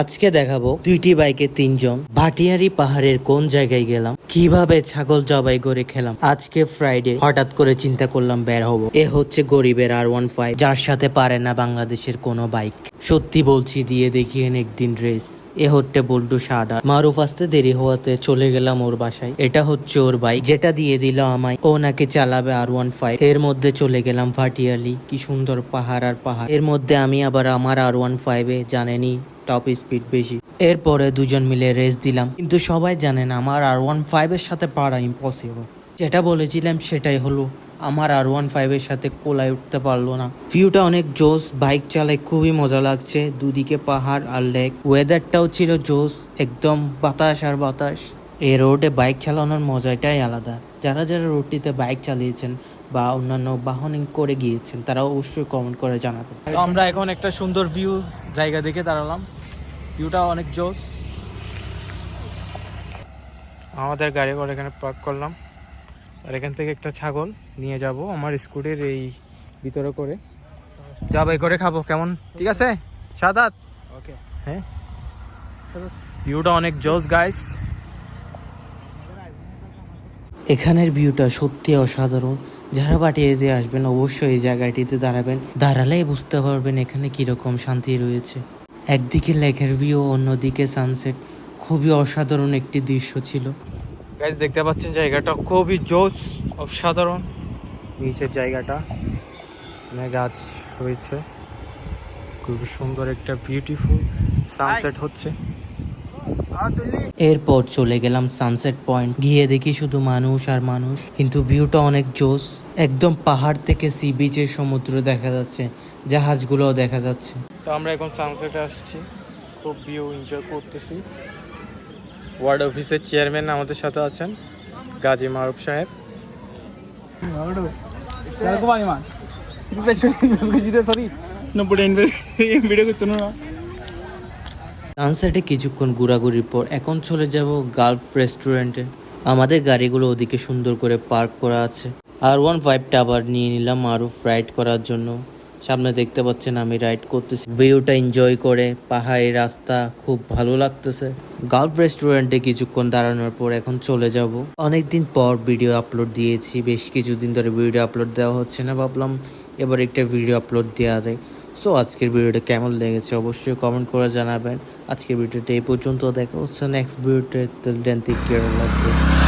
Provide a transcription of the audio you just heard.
আজকে দেখাবো দুইটি বাইকে তিনজন। ভাটিয়ারি পাহাড়ের কোন জায়গায় গেলাম? কীভাবে ছাগল জবাই করে খেলাম? আজকে ফ্রাইডে হঠাৎ করে চিন্তা করলাম, বের হব। এ হচ্ছে গরিবের আর ওয়ান ফাইভ যার সাথে পারে না বাংলাদেশের কোনো বাইক। সত্যি বলছি, দিয়ে দেখিয়েন একদিন রেস এ হচ্ছে বল্টু সাডা মারুফ, আসতে দেরি হওয়াতে চলে গেলাম ওর বাসায়। এটা হচ্ছে ওর বাইক, যেটা দিয়ে দিল আমায়। ও নাকি চালাবে আর ওয়ান ফাইভ এর মধ্যে চলে গেলাম ভাটিয়ালি। কি সুন্দর পাহাড় আর পাহাড়। এর মধ্যে আমি আবার আমার আর ওয়ান ফাইভে জানেনি টপ স্পিড বেশি। এরপরে দুজন মিলে রেস দিলাম। কিন্তু সবাই জানেন আমার আর ওয়ান ফাইভের সাথে পারা ইম্পসিবল যেটা বলেছিলাম সেটাই হলো, আমার আর ওয়ান ফাইভের সাথে কোলায় উঠতে পারল না। ভিউটা অনেক জোস বাইক চালায় খুবই মজা লাগছে, দুদিকে পাহাড় আর লেক ওয়েদারটাও ছিল জোস একদম বাতাস আর বাতাস। এই রোডে বাইক চালানোর মজাটাই আলাদা। যারা যারা রোডটিতে বাইক চালিয়েছেন বা অন্যান্য বাহনিং করে গিয়েছেন, তারা অবশ্যই কমেন্ট করে জানাবেন। আমরা এখন একটা সুন্দর ভিউ জায়গা দেখে দাঁড়ালাম। ভিউটা অনেক জোস। আমাদের গাড়ি করে এখানে পার্ক করলাম। আর এখান থেকে একটা ছাগল নিয়ে যাব আমার স্কুটির এই ভিতরে করে। যাবাই করে খাব কেমন? ঠিক আছে? সাদাত? ওকে হ্যাঁ? ভিউটা অনেক জোস গাইস এখানের ভিউটা সত্যি অসাধারণ। যারা বাটিয়াতে আসবেন অবশ্যই এই জায়গাটিতে দাঁড়াবেন। দাঁড়ালেই বুঝতে পারবেন এখানে কীরকম শান্তি রয়েছে। একদিকে লেকের ভিউ অন্যদিকে সানসেট খুবই অসাধারণ একটি দৃশ্য ছিল। গাইজ দেখতে পাচ্ছেন জায়গাটা খুবই জোস অসাধারণ। নিচের জায়গাটা মানে গাছ রয়েছে। খুবই সুন্দর একটা বিউটিফুল সানসেট হচ্ছে। এরপর চলে গেলাম সানসেট পয়েন্ট গিয়ে দেখি শুধু মানুষ আর মানুষ। কিন্তু ভিউটা অনেক জোস একদম পাহাড় থেকে সি বিচের সমুদ্র দেখা যাচ্ছে জাহাজগুলোও দেখা যাচ্ছে। তো আমরা এখন সানসেটে আসছি। খুব ভিউ এনজয় করতেছি। ওয়ার্ড অফিসের চেয়ারম্যান আমাদের সাথে আছেন গাজী মারুফ সাহেব। সানসেটে কিছুক্ষণ ঘোরাঘুরির পর এখন চলে যাব গালফ রেস্টুরেন্টে আমাদের গাড়িগুলো ওদিকে সুন্দর করে পার্ক করা আছে। আর ওয়ান ফাইভটা আবার নিয়ে নিলাম মারুফ রাইড করার জন্য। সামনে দেখতে পাচ্ছেন আমি রাইড করতেছি। ভিউটা এনজয় করে, পাহাড়ি রাস্তা, খুব ভালো লাগতেছে। গালফ রেস্টুরেন্টে কিছুক্ষণ দাঁড়ানোর পর এখন চলে যাব। অনেকদিন পর ভিডিও আপলোড দিয়েছি, বেশ কিছুদিন ধরে ভিডিও আপলোড দেওয়া হচ্ছে না ভাবলাম। এবার একটা ভিডিও আপলোড দেওয়া যায় সো আজকের ভিডিওটা কেমন লেগেছে অবশ্যই কমেন্ট করে জানাবেন। আজকের ভিডিওটা এই পর্যন্ত। দেখা হচ্ছে নেক্সট ভিডিওটা